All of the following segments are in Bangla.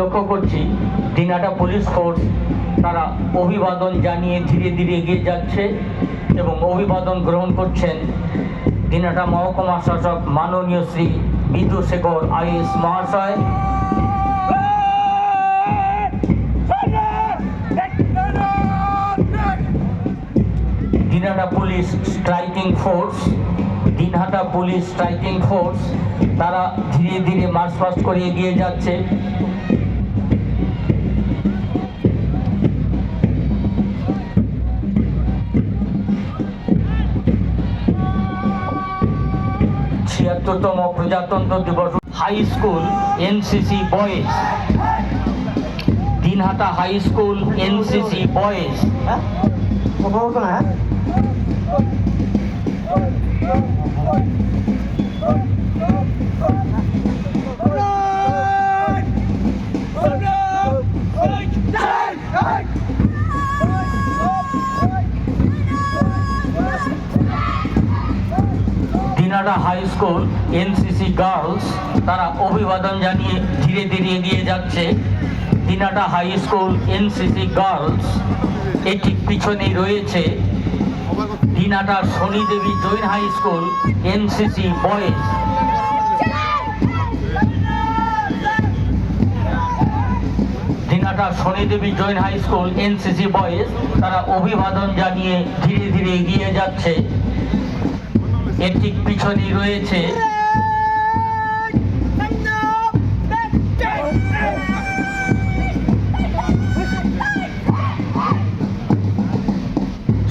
লক্ষ্য করছি দিনাটা পুলিশ ফোর্স, তারা অভিবাদন জানিয়ে ধীরে ধীরে এগিয়ে যাচ্ছে এবং অভিবাদন গ্রহণ করছেন দিনাটা মহকুমা শাসক মাননীয় শ্রী বিদু শেখর আইএস মহাশয়। Dinhata police striking force Dinhata police striking force, তারা ধীরে ধীরে মার্চ পাস্ট করে এগিয়ে যাচ্ছে। ছিয়াত্তরতম প্রজাতন্ত্র দিবস high school NCC boys. Dinhata high school NCC boys. হ্যাঁ? Dinhata high school, NCC girls, তারা অভিবাদন জানিয়ে ধীরে ধীরে এগিয়ে যাচ্ছে। Dinhata high school, NCC girls এটি পিছনেই রয়েছে। Dinhata Shanidevi Jain high school, NCC boys. Dinhata Shanidevi Jain high school, NCC boys, তারা অভিবাদন জানিয়ে ধীরে ধীরে এগিয়ে যাচ্ছে। এর ঠিক পিছনেই রয়েছে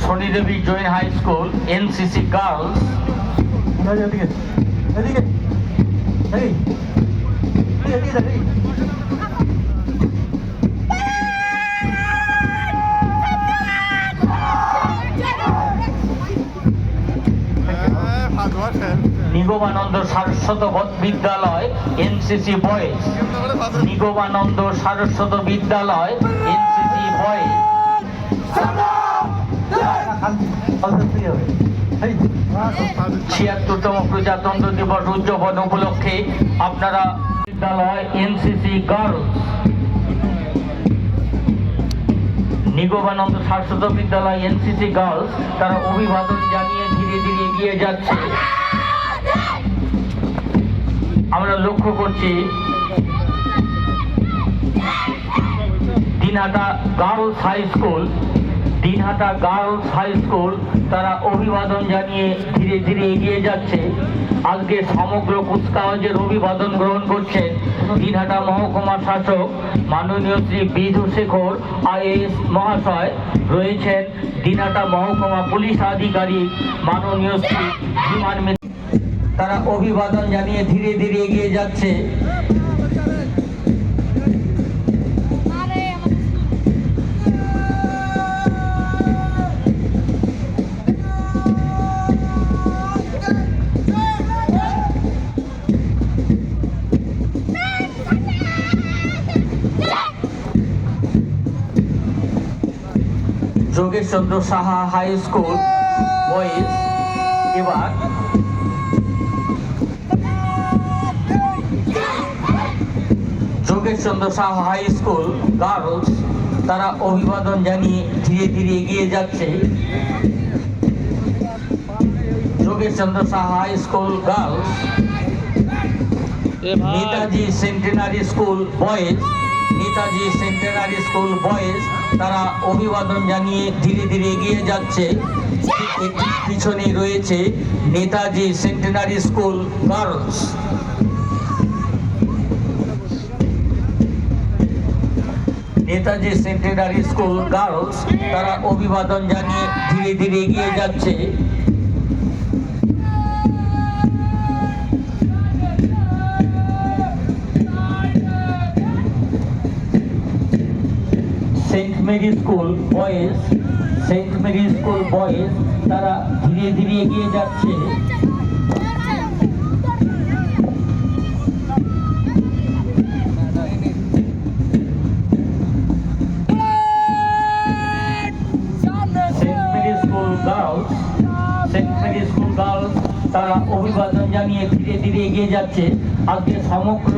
Shanidevi Jain high school NCC girls এদিকে এদিকে এদিকে এদিকে নিগমানন্দ সারস্বত বিদ্যালয়, এনসিসি বয়েজ। নিগমানন্দ সারস্বত বিদ্যালয়, এনসিসি বয়েজ। ছিয়াত্তরতম প্রজাতন্ত্র দিবস উদযাপন উপলক্ষে আপনারা বিদ্যালয় এনসিসি গার্লস। নিগমানন্দ সারস্বত বিদ্যালয় এনসিসি গার্লস, তারা অভিবাদন জানিয়ে ধীরে ধীরে এগিয়ে যাচ্ছে। আমরা লক্ষ্য করছি Dinhata girls high school Dinhata girls high school তারা অভিবাদন জানিয়ে ধীরে ধীরে এগিয়ে যাচ্ছে। আজকে সমগ্র কুচকাওয়াজের অভিবাদন গ্রহণ করছেন দিনহাটা মহকুমা শাসক মাননীয় শ্রী বিধু শেখর আইএস মহাশয়। রয়েছেন দিনহাটা মহকুমা পুলিশ আধিকারিক মাননীয় শ্রী বিমান তারা অভিবাদন জানিয়ে ধীরে ধীরে এগিয়ে যাচ্ছে। Jogeshchandra Saha high school boys এবার Jogeshchandra Saha high school girls তারা অভিবাদন জানিয়ে ধীরে ধীরে এগিয়ে যাচ্ছে। Jogeshchandra Saha high school girls Netaji centenary school boys Netaji centenary school boys তারা অভিবাদন জানিয়ে ধীরে ধীরে এগিয়ে যাচ্ছে। একটি পিছনে রয়েছে Netaji centenary school girls. Netaji centenary school girls তারা অভিবাদন জানিয়ে ধীরে ধীরে এগিয়ে যাচ্ছে। Saint Mary school boys saint Mary school boys তারা ধীরে ধীরে এগিয়ে যাচ্ছে। তারা অভিবাদন জানিয়ে ধীরে ধীরে এগিয়ে যাচ্ছে। আজকে সমগ্র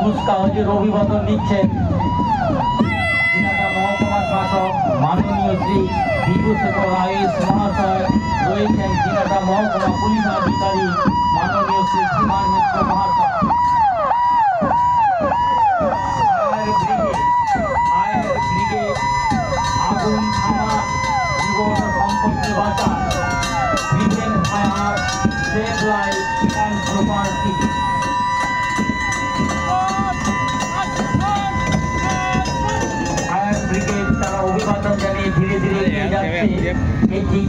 কুচকাওয়াজের অভিবাদন নিচ্ছেন শ্রী বিভূষেখর আইএস মহাশয় রয়েছেন দিনাটা মহকুমা পুলিশ আধিকারিক মাননীয় শ্রী কুমার মিত্র মহাশয়। আগুন থামা জীবন সম্পত্তি বাঁচা। সেভ লাইফ অ্যান্ড প্রপার্টি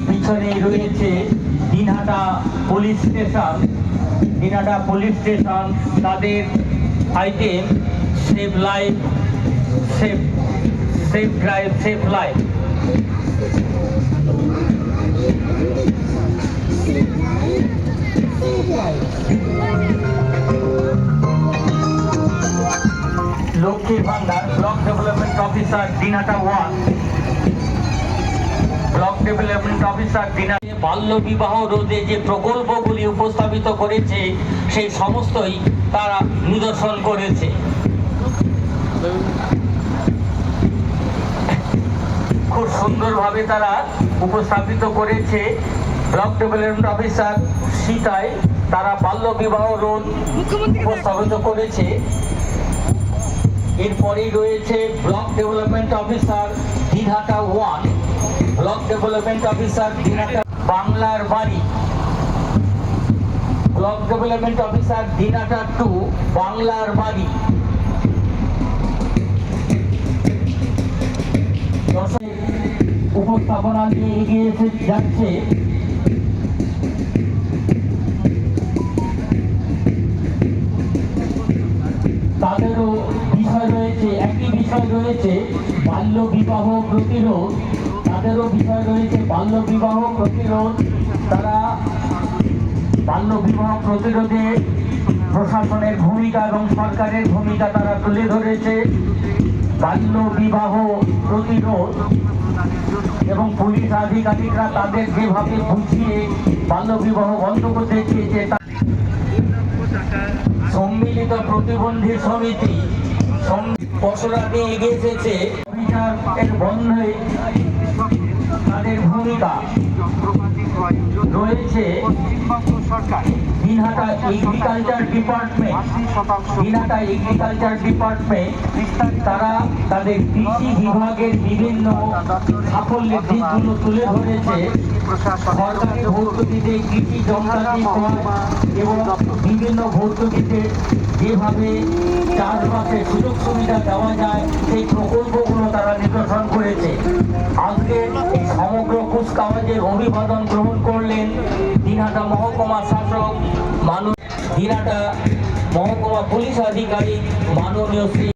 পিছনে রয়েছে Dinhata police station. Dinhata police station, তাদের item save life save save drive save life লক্ষ্মীর ভান্ডার block development officer Dinhata one development officer Dinhata বাল্য বিবাহ রোধে যে প্রকল্পগুলি উপস্থাপিত করেছে সেই সমস্তই তারা নিদর্শন করেছে। খুব সুন্দরভাবে তারা উপস্থাপিত করেছে। ব্লক ডেভেলপমেন্ট অফিসার সীতায় তারা বাল্য বিবাহ রোধ উপস্থাপিত করেছে। এরপরেই রয়েছে block development officer Dinhata one block development officer Dinhata বাংলার বাড়ি block development officer Dinhata two বাংলার বাড়ি উপস্থাপনা নিয়ে এগিয়ে যাচ্ছে। তাদেরও বিষয় রয়েছে, একই বিষয় রয়েছে বাল্য বিবাহ প্রতিরোধ। তাদেরও বিষয় রয়েছে বাল্য বিবাহ প্রতিরোধ। তারা বাল্য বিবাহ প্রতিরোধে প্রশাসনের ভূমিকা এবং সরকারের ভূমিকা তারা তুলে ধরেছে। বাল্য বিবাহ প্রতিরোধ এবং পুলিশ আধিকারিকরা তাদের যেভাবে বুঝিয়ে বাল্য বিবাহ বন্ধ করতে চেয়েছে সম্মিলিত প্রতিবন্ধী সমিতি নিয়ে এগিয়ে এসেছে। এর বন্ধে তাদের ভূমিকা রয়েছে Dinhata agriculture department Dinhata agriculture department তারা তাদের কৃষি বিভাগের বিভিন্ন সাফল্যের দিকগুলো তুলে ধরেছে। সরকারি ভর্তুকিতে কৃষি যন্ত্রাংশ ক্রয় এবং বিভিন্ন ভর্তুকিতে যেভাবে চাষবাসের সুযোগ সুবিধা দেওয়া যায় সেই প্রকল্পগুলো তারা নিদর্শন করেছে। আজকে কুচকাওয়াজের অভিবাদন গ্রহণ করলেন দিনহাটা মহকুমা শাসক মানুষ দিনহাটা মহকুমা পুলিশ আধিকারিক মাননীয় শ্রী